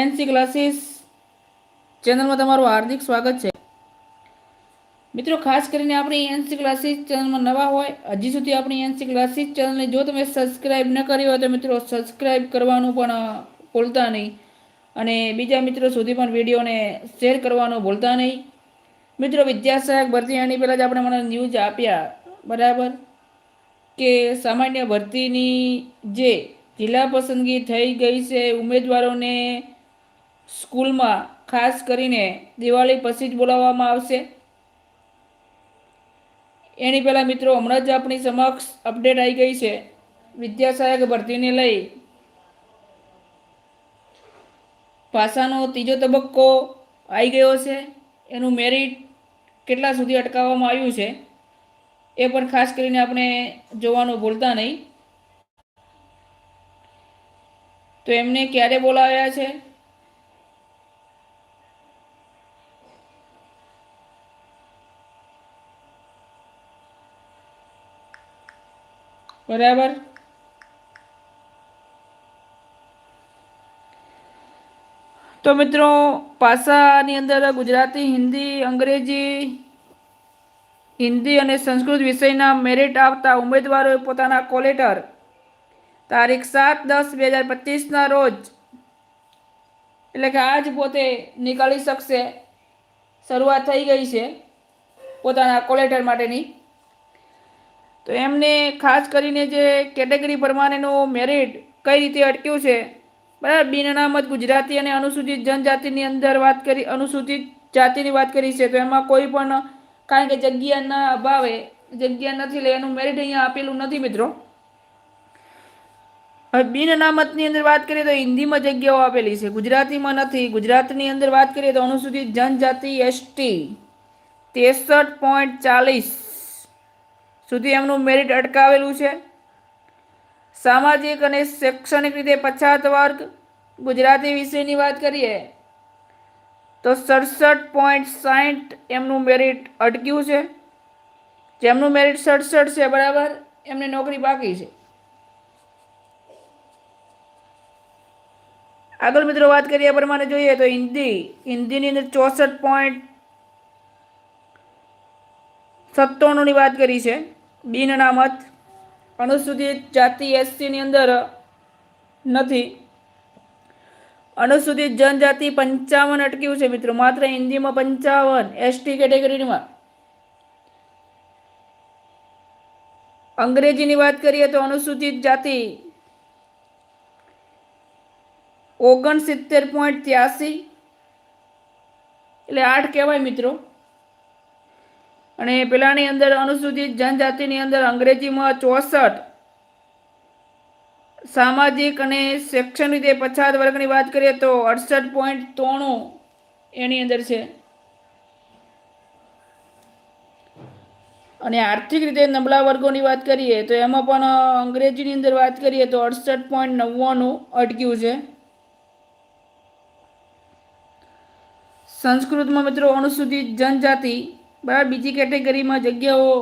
NC classes ચેનલમાં તમારું હાર્દિક સ્વાગત છે. મિત્રો, ખાસ કરીને આપણી એનસી ક્લાસીસ ચેનલમાં નવા હોય, હજી સુધી આપણી એનસી ક્લાસીસ ચેનલને જો તમે સબસ્ક્રાઈબ ન કરી હોય તો મિત્રો સબસ્ક્રાઈબ કરવાનું પણ ભૂલતા નહીં. અને બીજા મિત્રો સુધી પણ વિડીયોને શેર કરવાનું ભૂલતા નહીં. મિત્રો વિદ્યા સહાયક ભરતી આની પહેલાં જ આપણે મને ન્યૂઝ આપ્યા, બરાબર? કે સામાન્ય ભરતીની જે જિલ્લા પસંદગી થઈ ગઈ છે, ઉમેદવારોને સ્કૂલમાં ખાસ કરીને દિવાળી પછી જ બોલાવવામાં આવશે. એની પહેલાં મિત્રો, હમણાં જ આપણી સમક્ષ અપડેટ આવી ગઈ છે. વિદ્યાસહાયક ભરતીને લઈ ભાષાનો ત્રીજો તબક્કો આવી ગયો છે. એનું મેરિટ કેટલા સુધી અટકાવવામાં આવ્યું છે, એ પણ ખાસ કરીને આપણે જોવાનું ભૂલતા નહીં. તો એમને ક્યારે બોલાવ્યા છે? બરાબર? તો મિત્રો, પાસાની અંદર ગુજરાતી, હિન્દી, અંગ્રેજી, હિન્દી અને સંસ્કૃત વિષયના મેરિટ આવતા ઉમેદવારોએ પોતાના કોલેટર તારીખ સાત દસ બે હજાર પચીસના રોજ, એટલે કે આજ પોતે નીકાળી શકશે. શરૂઆત થઈ ગઈ છે પોતાના કોલેટર માટેની. તો એમને ખાસ કરીને જે કેટેગરી પ્રમાણેનું મેરિટ કઈ રીતે અટક્યું છે, બરાબર? બિન અનામત ગુજરાતી અને અનુસૂચિત જનજાતિની અંદર વાત કરી, અનુસૂચિત જાતિની વાત કરી છે, તો એમાં કોઈ પણ, કારણ કે જગ્યાના અભાવે, જગ્યા નથી લે એનું મેરિટ અહીંયા આપેલું નથી મિત્રો. હવે બિન અનામતની અંદર વાત કરીએ તો હિન્દીમાં જગ્યાઓ આપેલી છે, ગુજરાતીમાં નથી. ગુજરાતની અંદર વાત કરીએ તો અનુસૂચિત જનજાતિ એસટી, ત્રેસઠ પોઈન્ટ ચાલીસ. સુધી એમનું મેરિટ અટકાવેલું છે. સામાજિક અને શૈક્ષણિક રીતે પછાત વર્ગ ગુજરાતી વિષયની વાત કરીએ, તો સડસઠ પોઈન્ટ સાઠ એમનું મેરિટ અટક્યું છે. જેમનું મેરિટ સડસઠ છે, બરાબર, એમને નોકરી બાકી છે. આગળ મિત્રો વાત કરીએ પ્રમાણે જોઈએ તો હિન્દી, હિન્દીની અંદર ચોસઠ પોઈન્ટ સત્તાણુંની વાત કરી છે. બિન અનામત અનુસૂચિત જાતિ એસસીની અંદર નથી. અનુસૂચિત જનજાતિ પંચાવન અટક્યું છે મિત્રો. માત્ર હિન્દીમાં પંચાવન એસટી કેટેગરીમાં. અંગ્રેજીની વાત કરીએ તો અનુસૂચિત જાતિ ઓગણસિત્તેર પોઈન્ટ ત્યાસી. એટલે આઠ કહેવાય મિત્રો. અને પેલાની અંદર અનુસૂચિત જનજાતિની અંદર અંગ્રેજીમાં ચોસઠ. સામાજિક અને શૈક્ષણિક રીતે પછાત વર્ગની વાત કરીએ તો અડસઠ પોઈન્ટ ત્રણું એની અંદર છે. અને આર્થિક રીતે નબળા વર્ગોની વાત કરીએ તો એમાં પણ અંગ્રેજીની અંદર વાત કરીએ તો અડસઠ પોઈન્ટ નવ્વાણું અટક્યું છે. સંસ્કૃતમાં મિત્રો અનુસૂચિત જનજાતિ બરાબર? બીજી કેટેગરીમાં જગ્યાઓ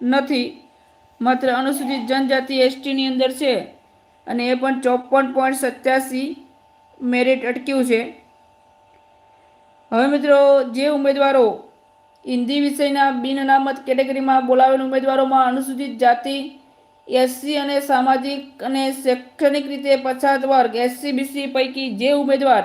નથી. માત્ર અનુસૂચિત જનજાતિ એસટીની અંદર છે અને એ પણ ચોપન પોઈન્ટ સત્યાસી મેરિટ અટક્યું છે. હવે મિત્રો, જે ઉમેદવારો હિન્દી વિષયના બિન અનામત કેટેગરીમાં બોલાવેલ ઉમેદવારોમાં અનુસૂચિત જાતિ એસસી અને સામાજિક અને શૈક્ષણિક રીતે પછાત વર્ગ, એસસી, બીસી પૈકી જે ઉમેદવાર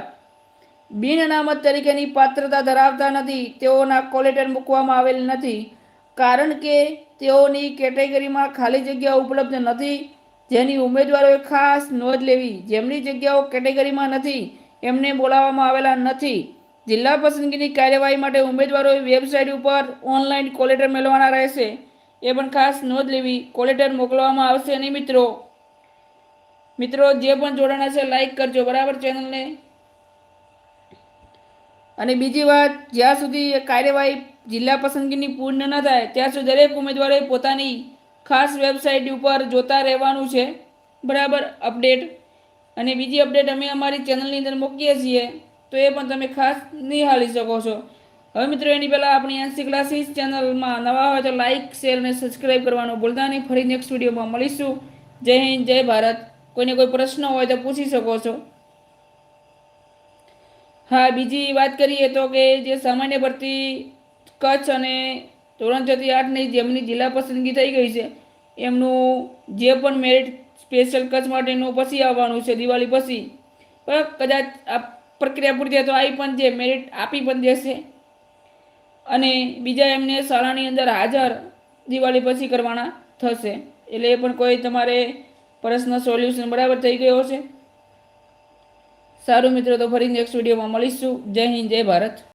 બિન અનામત તરીકેની પાત્રતા ધરાવતા નથી, તેઓના કોલેટર મૂકવામાં આવેલ નથી. કારણ કે તેઓની કેટેગરીમાં ખાલી જગ્યાઓ ઉપલબ્ધ નથી, જેની ઉમેદવારોએ ખાસ નોંધ લેવી. જેમની જગ્યાઓ કેટેગરીમાં નથી, એમને બોલાવવામાં આવેલા નથી. જિલ્લા પસંદગીની કાર્યવાહી માટે ઉમેદવારોએ વેબસાઇટ ઉપર ઓનલાઈન કોલેટર મેળવવાના રહેશે. એ પણ ખાસ નોંધ લેવી. કોલેટર મોકલવામાં આવશે નહીં મિત્રો મિત્રો, જે પણ જોડાણા છે લાઈક કરજો. બરાબર? ચેનલને અને બીજી વાત, જ્યાં સુધી કાર્યવાહી જિલ્લા પસંદગીની પૂર્ણ ન થાય, ત્યાં સુધી દરેક ઉમેદવારે પોતાની ખાસ વેબસાઇટ ઉપર જોતા રહેવાનું છે. બરાબર અપડેટ. અને બીજી અપડેટ અમે અમારી ચેનલની અંદર મૂકીએ છીએ, તો એ પણ તમે ખાસ નિહાળી શકો છો. હવે મિત્રો, એની પહેલાં આપણી એનસી ક્લાસીસ ચેનલમાં નવા હોય તો લાઇક શેર અને સબસ્ક્રાઈબ કરવાનું ભૂલતા નહીં. ફરી નેક્સ્ટ વિડીયોમાં મળીશું. જય હિન્દ, જય ભારત. કોઈને કોઈ પ્રશ્ન હોય તો પૂછી શકો છો. હા, બીજી વાત કરીએ તો કે જે સામાન્ય ભરતી કચ્છ અને ધોરણ છથી આઠની જેમની જિલ્લા પસંદગી થઈ ગઈ છે, એમનું જે પણ મેરિટ સ્પેશિયલ કચ્છ માટેનું પછી આવવાનું છે, દિવાળી પછી. પણ કદાચ આ પ્રક્રિયા પૂરી થાય તો આવી પણ જે મેરિટ આપી પણ દેશે. અને બીજા એમને શાળાની અંદર હાજર દિવાળી પછી કરવાના થશે. એટલે એ પણ કોઈ તમારે પ્રશ્ન સોલ્યુશન બરાબર થઈ ગયો છે સારું મિત્રો તો ફરી નેક્સ્ટ વિડીયોમાં મળીશું. જય હિન્દ જય ભારત.